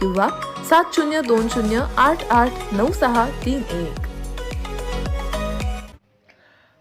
किंवा सात शून्य दोन शून्य आठ आठ नऊ सहा तीन एक.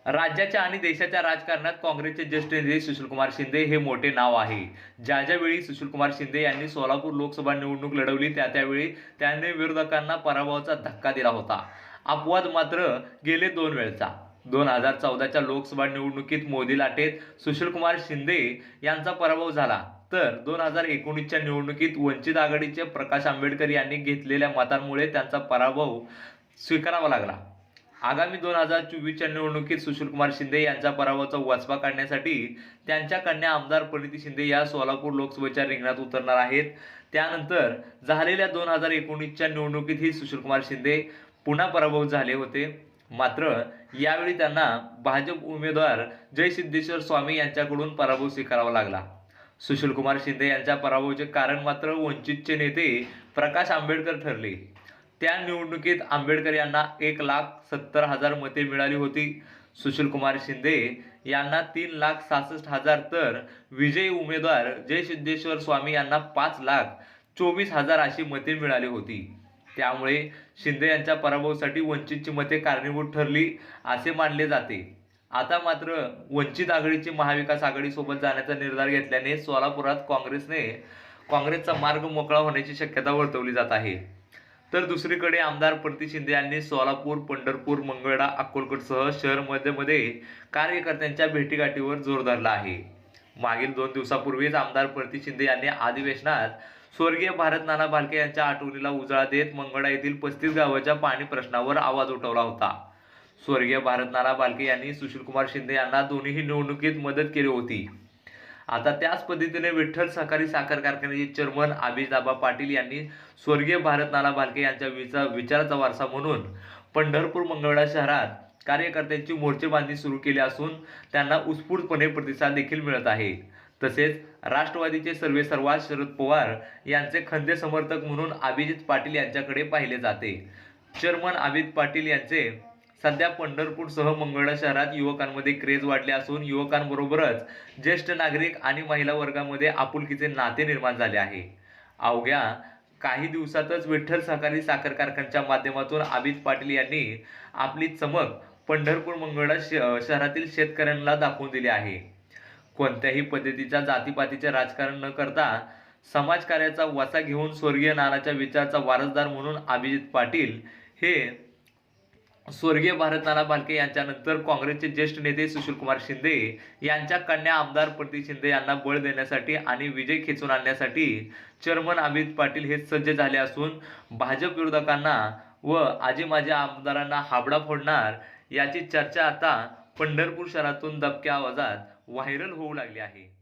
राज्याच्या आणि देशाच्या राजकारणात काँग्रेसचे ज्येष्ठ नेते सुशीलकुमार शिंदे हे मोठे नाव आहे. ज्या ज्यावेळी सुशीलकुमार शिंदे यांनी सोलापूर लोकसभा निवडणूक लढवली त्या त्यावेळी त्यांनी विरोधकांना पराभवाचा धक्का दिला होता. अपवाद मात्र गेले दोन वेळचा. दोन हजार चौदाच्या लोकसभा निवडणुकीत मोदी लाटेत सुशीलकुमार शिंदे यांचा पराभव झाला. तर दोन हजार एकोणीसच्या निवडणुकीत वंचित आघाडीचे प्रकाश आंबेडकर यांनी घेतलेल्या मतांमुळे त्यांचा पराभव स्वीकारावा लागला. आगामी दोन हजार चोवीसच्या निवडणुकीत सुशीलकुमार शिंदे यांच्या पराभवाचा वाचपा काढण्यासाठी त्यांच्या कन्या आमदार प्रणिती शिंदे या सोलापूर लोकसभेच्या रिंगणात उतरणार आहेत. त्यानंतर झालेल्या दोन हजार एकोणीसच्या निवडणुकीतही सुशीलकुमार शिंदे पुन्हा पराभव झाले होते. मात्र यावेळी त्यांना भाजप उमेदवार जय सिद्धेश्वर स्वामी यांच्याकडून पराभव स्वीकारावा लागला. सुशीलकुमार शिंदे यांच्या पराभवाचे कारण मात्र वंचितचे नेते प्रकाश आंबेडकर ठरले. त्या निवडणुकीत आंबेडकर यांना एक लाख सत्तर हजार मते मिळाली होती. सुशीलकुमार शिंदे यांना तीन लाख सहासष्ट हजार तर विजयी उमेदवार जय सिद्धेश्वर स्वामी यांना पाच लाख चोवीस हजार अशी मते मिळाली होती. त्यामुळे शिंदे यांच्या पराभवासाठी वंचितची मते कारणीभूत ठरली असे मानले जाते. आता मात्र वंचित आघाडीची महाविकास आघाडीसोबत जाण्याचा निर्धार घेतल्याने सोलापुरात काँग्रेसने काँग्रेसचा मार्ग मोकळा होण्याची शक्यता वर्तवली जात आहे. तर दुसरीकडे आमदार प्रती शिंदे यांनी सोलापूर पंढरपूर मंगळा अक्कलकोटसह शहरमध्ये कार्यकर्त्यांच्या भेटीगाठीवर जोर धरला आहे. मागील दोन दिवसापूर्वीच आमदार प्रती शिंदे यांनी अधिवेशनात स्वर्गीय भारत नाना भालके यांच्या आठवणीला उजाळा देत मंगळा येथील पस्तीस गावाच्या पाणी प्रश्नावर आवाज उठवला होता. स्वर्गीय भारत बालके भालके यांनी सुशीलकुमार शिंदे यांना दोन्हीही निवडणुकीत मदत केली होती. आता त्याच पद्धतीने विठ्ठल सहकारी साखर कारखान्याचे चेअरमन आबिजाबा पाटील यांनी स्वर्गीय भारत नाना भालके यांच्या विचा विचाराचा वारसा म्हणून पंढरपूर मंगळवेढा शहरात कार्यकर्त्यांची मोर्चेबांधणी सुरू केली असून त्यांना उत्स्फूर्तपणे प्रतिसाद देखील मिळत आहे. तसेच राष्ट्रवादीचे सर्वे सर्वा शरद पवार यांचे खंदे समर्थक म्हणून अभिजित पाटील यांच्याकडे पाहिले जाते. चेअरमन अभिजित पाटील यांचे सध्या पंढरपूरसह मंगळा शहरात युवकांमध्ये क्रेज वाढले असून युवकांबरोबरच ज्येष्ठ नागरिक आणि महिला वर्गामध्ये आपुलकीचे नाते निर्माण झाले आहे. अवघ्या काही दिवसातच विठ्ठल सहकारी साखर कारखान्याच्या माध्यमातून अभित पाटील यांनी आपली चमक पंढरपूर मंगळा श- शहरातील शेतकऱ्यांना दाखवून दिली आहे. कोणत्याही पद्धतीच्या जातीपातीचे राजकारण न करता समाजकार्याचा वसा घेऊन स्वर्गीय नानाच्या विचाराचा वारसदार म्हणून अभिजित पाटील हे स्वर्गीय भारत नाना भालके यांच्यानंतर काँग्रेसचे ज्येष्ठ नेते सुशीलकुमार शिंदे यांच्या कन्या आमदार प्रति शिंदे यांना बळ देण्यासाठी आणि विजय खेचून आणण्यासाठी चेअरमन अमित पाटील हे सज्ज झाले असून भाजप विरोधकांना व आजी माझ्या आमदारांना हाबडा फोडणार याची चर्चा आता पंढरपूर शहरातून दबक्या आवाजात व्हायरल होऊ लागली आहे.